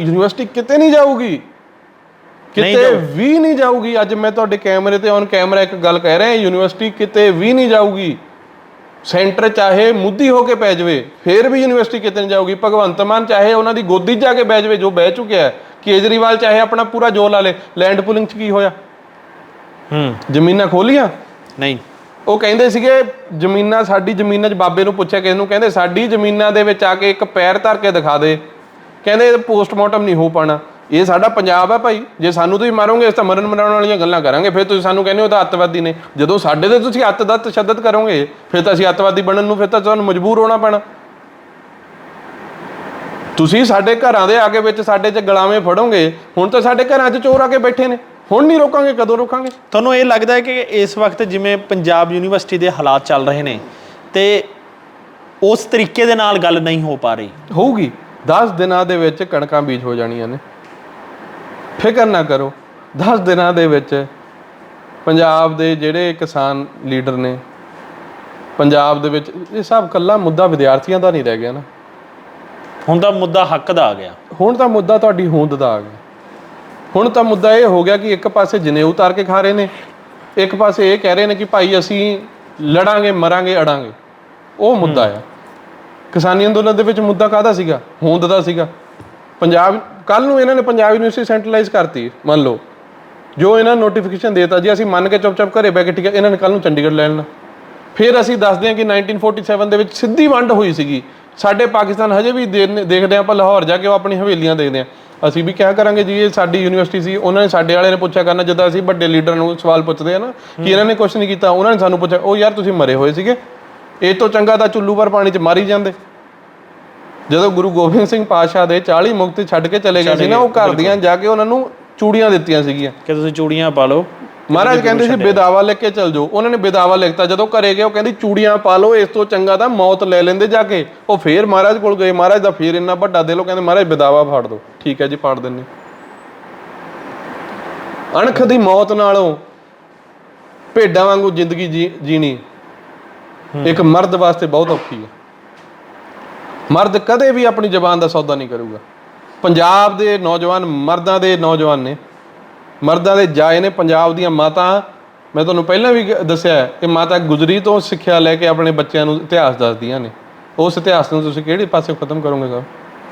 University ਕਿਤੇ ਨਹੀਂ ਜਾਊਗੀ। ਕਿਤੇ। ਵੀ ਨਹੀਂ ਜਾਊਗੀ। ਅੱਜ ਮੈਂ ਤੁਹਾਡੇ ਕੈਮਰੇ ਤੇ ਔਨ ਕੈਮਰਾ ਇੱਕ ਗੱਲ ਕਹਿ ਰਿਹਾ ਯੂਨੀਵਰਸਿਟੀ ਕਿਤੇ ਵੀ ਨਹੀਂ ਜਾਊਗੀ। ਸੈਂਟਰ ਚਾਹੇ ਮੁੱਦੀ ਹੋ ਕੇ ਪੈ ਜਾਵੇ ਫੇਰ ਵੀ ਯੂਨੀਵਰਸਿਟੀ ਕਿਤੇ ਨਹੀਂ ਜਾਊਗੀ। ਭਗਵੰਤ ਮਾਨ ਚਾਹੇ ਉਹਨਾਂ ਦੀ ਗੋਦੀ ਜਾ ਕੇ ਬਹਿ ਜਾਵੇ ਜੋ ਬਹਿ ਚੁੱਕਿਆ ਹੈ ਕੇਜਰੀਵਾਲ ਚਾਹੇ ਆਪਣਾ ਪੂਰਾ ਜੋਰ ਲਾ ਲੇ ਲੈਂਡ ਪੁਲਿੰਗ 'ਚ ਕੀ ਹੋਇਆ? ਹੂੰ। ਜ਼ਮੀਨਾਂ ਖੋਲੀਆਂ? ਨਹੀਂ। ਉਹ ਕਹਿੰਦੇ ਸੀਗੇ ਜ਼ਮੀਨਾਂ ਸਾਡੀ ਜ਼ਮੀਨਾਂ 'ਚ ਬਾਬੇ ਨੂੰ ਪੁੱਛਿਆ ਕਿਸ ਨੂੰ ਕਹਿੰਦੇ ਸਾਡੀ ਜ਼ਮੀਨਾਂ ਦੇ ਵਿੱਚ ਆ ਕੇ ਇੱਕ ਪੈਰ ਧਰ ਕੇ ਦਿਖਾ ਦੇ। ਕਹਿੰਦੇ ਪੋਸਟਮਾਰਟਮ ਨਹੀਂ ਹੋ ਪਾਣਾ। ਇਹ ਸਾਡਾ ਪੰਜਾਬ ਹੈ ਭਾਈ। ਜੇ ਸਾਨੂੰ ਤੁਸੀਂ ਮਾਰੋਗੇ ਇਸ ਤਾਂ ਮਰਨ ਮਰਾਉਣ ਵਾਲੀਆਂ ਗੱਲਾਂ ਕਰਾਂਗੇ। ਫਿਰ ਤੁਸੀਂ ਸਾਨੂੰ ਕਹਿੰਦੇ ਹੋ ਤਾਂ ਅੱਤਵਾਦੀ ਨੇ। ਜਦੋਂ ਸਾਡੇ ਤੇ ਤੁਸੀਂ ਅੱਤ ਦਾ ਤਸ਼ੱਦਦ ਕਰੋਗੇ ਫਿਰ ਤਾਂ ਅਸੀਂ ਅੱਤਵਾਦੀ ਬਣਨ ਨੂੰ ਫਿਰ ਤਾਂ ਤੁਹਾਨੂੰ ਮਜਬੂਰ ਹੋਣਾ ਪੈਣਾ। ਤੁਸੀਂ ਸਾਡੇ ਘਰਾਂ ਦੇ ਆਗੇ ਵਿੱਚ ਸਾਡੇ 'ਚ ਗਲਾਵੇਂ ਫੜੋਗੇ ਹੁਣ ਤਾਂ ਸਾਡੇ ਘਰਾਂ 'ਚ ਚੋਰ ਆ ਕੇ ਬੈਠੇ ਨੇ। ਹੁਣ ਨਹੀਂ ਰੋਕਾਂਗੇ ਕਦੋਂ ਰੋਕਾਂਗੇ? ਤੁਹਾਨੂੰ ਇਹ ਲੱਗਦਾ ਹੈ ਕਿ ਇਸ ਵਕਤ ਜਿਵੇਂ ਪੰਜਾਬ ਯੂਨੀਵਰਸਿਟੀ ਦੇ ਹਾਲਾਤ ਚੱਲ ਰਹੇ ਨੇ ਤੇ ਉਸ ਤਰੀਕੇ ਦੇ ਨਾਲ ਗੱਲ ਨਹੀਂ ਹੋ ਪਾ ਰਹੀ? ਹੋਊਗੀ। 10 ਦਿਨਾਂ ਦੇ ਵਿੱਚ ਕਣਕਾਂ ਬੀਜ ਹੋ ਜਾਣੀਆਂ ਨੇ। ਫਿਕਰ ਨਾ ਕਰੋ 10 ਦਿਨਾਂ ਦੇ ਵਿੱਚ ਪੰਜਾਬ ਦੇ ਜਿਹੜੇ ਕਿਸਾਨ ਲੀਡਰ ਨੇ ਪੰਜਾਬ ਦੇ ਵਿੱਚ ਇਹ ਸਭ ਕੱਲਾ ਮੁੱਦਾ ਵਿਦਿਆਰਥੀਆਂ ਦਾ ਨਹੀਂ ਰਹਿ ਗਿਆ ਨਾ। ਹੁਣ ਤਾਂ ਮੁੱਦਾ ਹੱਕ ਦਾ ਆ ਗਿਆ। ਹੁਣ ਤਾਂ ਮੁੱਦਾ ਤੁਹਾਡੀ ਹੋਂਦ ਦਾ ਆ ਗਿਆ। ਹੁਣ ਤਾਂ ਮੁੱਦਾ ਇਹ ਹੋ ਗਿਆ ਕਿ ਇੱਕ ਪਾਸੇ ਜਨੇਊ ਉਤਾਰ ਕੇ ਖਾ ਰਹੇ ਨੇ ਇੱਕ ਪਾਸੇ ਇਹ ਕਹਿ ਰਹੇ ਨੇ ਕਿ ਭਾਈ ਅਸੀਂ ਲੜਾਂਗੇ ਮਰਾਂਗੇ ਅੜਾਂਗੇ। ਉਹ ਮੁੱਦਾ ਆ। ਕਿਸਾਨੀ ਅੰਦੋਲਨ ਦੇ ਵਿੱਚ ਮੁੱਦਾ ਕਾਹਦਾ ਸੀਗਾ? ਹੋਂਦ ਦਾ ਸੀਗਾ। ਪੰਜਾਬ ਕੱਲ ਨੂੰ ਇਹਨਾਂ ਨੇ ਪੰਜਾਬ ਯੂਨੀਵਰਸਿਟੀ ਸੈਂਟਰਲਾਈਜ਼ ਕਰਤੀ ਮੰਨ ਲਓ। ਜੋ ਇਹਨਾਂ ਨੋਟੀਫਿਕੇਸ਼ਨ ਦੇਤਾ ਜੀ ਅਸੀਂ ਮੰਨ ਕੇ ਚੁੱਪ-ਚਾਪ ਘਰੇ ਬੈ ਕੇ ਠੀਕ ਹੈ ਇਹਨਾਂ ਨੇ ਕੱਲ ਨੂੰ ਚੰਡੀਗੜ੍ਹ ਲੈ ਲੈਣਾ। ਫਿਰ ਅਸੀਂ ਦੱਸਦੇ ਹਾਂ ਕਿ 1947 ਦੇ ਵਿੱਚ ਸਿੱਧੀ ਵੰਡ ਹੋਈ ਸੀਗੀ। ਸਾਡੇ ਪਾਕਿਸਤਾਨ ਹਜੇ ਵੀ ਦੇਖਦੇ ਆਪਾਂ ਲਾਹੌਰ ਜਾ ਕੇ ਉਹ ਆਪਣੀ ਹਵੇਲੀਆਂ ਦੇਖਦੇ ਹਾਂ। ਅਸੀਂ ਵੀ ਕਿਆ ਕਰਾਂਗੇ ਜੀ ਇਹ ਸਾਡੀ ਯੂਨੀਵਰਸਿਟੀ ਸੀ ਉਹਨਾਂ ਨੇ ਸਾਡੇ ਵਾਲੇ ਨੇ ਪੁੱਛਿਆ ਕਰਨਾ ਜਦੋਂ ਅਸੀਂ ਵੱਡੇ ਲੀਡਰ ਨੂੰ ਸਵਾਲ ਪੁੱਛਦੇ ਆ ਨਾ ਕਿ ਇਹਨਾਂ ਨੇ ਕੁਝ ਨਹੀਂ ਕੀਤਾ ਉਹਨਾਂ ਨੇ ਸਾਨੂੰ ਪੁੱਛਿਆ ਉਹ ਯਾਰ ਤੁਸੀਂ ਮਰੇ ਹੋਏ ਸੀਗੇ। ਇਹ ਤੋਂ ਚੰਗਾ ਤਾਂ ਚੁੱਲੂ ਪਰ ਪਾਣੀ 'ਚ ਮਾਰੀ ਜਾਂਦੇ। ਜਦੋਂ ਗੁਰੂ ਗੋਬਿੰਦ ਸਿੰਘ ਪਾਤਸ਼ਾਹ ਦੇ 40 ਮੁਕਤ ਛੱਡ ਕੇ ਚਲੇ ਗਏ ਸੀ ਨਾ ਉਹ ਘਰ ਦੀਆਂ ਜਾ ਕੇ ਉਹਨਾਂ ਨੂੰ ਚੂੜੀਆਂ ਦਿੱਤੀਆਂ ਸੀਗੀਆਂ। ਕਿ ਤੁਸੀਂ ਚੂੜੀਆਂ ਪਾ ਲਓ ਮਹਾਰਾਜ ਕਹਿੰਦੇ ਸੀ ਬੇਦਾਵਾ ਲਿਖ ਕੇ ਚੱਲ ਜਾਓ। ਉਹਨਾਂ ਨੇ ਬੇਦਾਵਾ ਲਿਖਤਾ। ਜਦੋਂ ਘਰੇ ਗਏ ਉਹ ਕਹਿੰਦੀ ਚੂੜੀਆਂ ਪਾ ਲਓ ਇਸ ਤੋਂ ਚੰਗਾ ਤਾਂ ਮੌਤ ਲੈ ਲੈਂਦੇ ਜਾ ਕੇ। ਉਹ ਫੇਰ ਮਹਾਰਾਜ ਕੋਲ ਗਏ। ਮਹਾਰਾਜ ਦਾ ਫੇਰ ਇੰਨਾ ਵੱਡਾ ਦਿਲ ਉਹ ਕਹਿੰਦੇ ਮਹਾਰਾਜ ਬੇਦਾਵਾ ਫਾੜ ਦਿਓ। ਠੀਕ ਹੈ ਜੀ ਫਾੜ ਦਿੰਨੇ ਅਣਖ ਦੀ ਮੌਤ ਨਾਲੋਂ ਭੇਡਾਂ ਵਾਂਗੂ ਜ਼ਿੰਦਗੀ ਜੀਣੀ। ਇੱਕ ਮਰਦ ਵਾਸਤੇ ਬਹੁਤ ਔਖੀ ਹੈ। ਮਰਦ ਕਦੇ ਵੀ ਆਪਣੀ ਜ਼ਬਾਨ ਦਾ ਸੌਦਾ ਨਹੀਂ ਕਰੂਗਾ। ਪੰਜਾਬ ਦੇ ਨੌਜਵਾਨ ਮਰਦਾਂ ਦੇ ਨੌਜਵਾਨ ਨੇ। ਮਰਦਾਂ ਦੇ ਜਾਏ ਨੇ ਪੰਜਾਬ ਦੀਆਂ ਮਾਤਾ। ਮੈਂ ਤੁਹਾਨੂੰ ਪਹਿਲਾਂ ਵੀ ਦੱਸਿਆ ਕਿ ਮਾਤਾ ਗੁਜਰੀ ਤੋਂ ਸਿੱਖਿਆ ਲੈ ਕੇ ਆਪਣੇ ਬੱਚਿਆਂ ਨੂੰ ਇਤਿਹਾਸ ਦੱਸਦੀਆਂ ਨੇ। ਉਸ ਇਤਿਹਾਸ ਨੂੰ ਤੁਸੀਂ ਕਿਹੜੇ ਪਾਸੇ ਖਤਮ ਕਰੋਗੇ ਸਰ?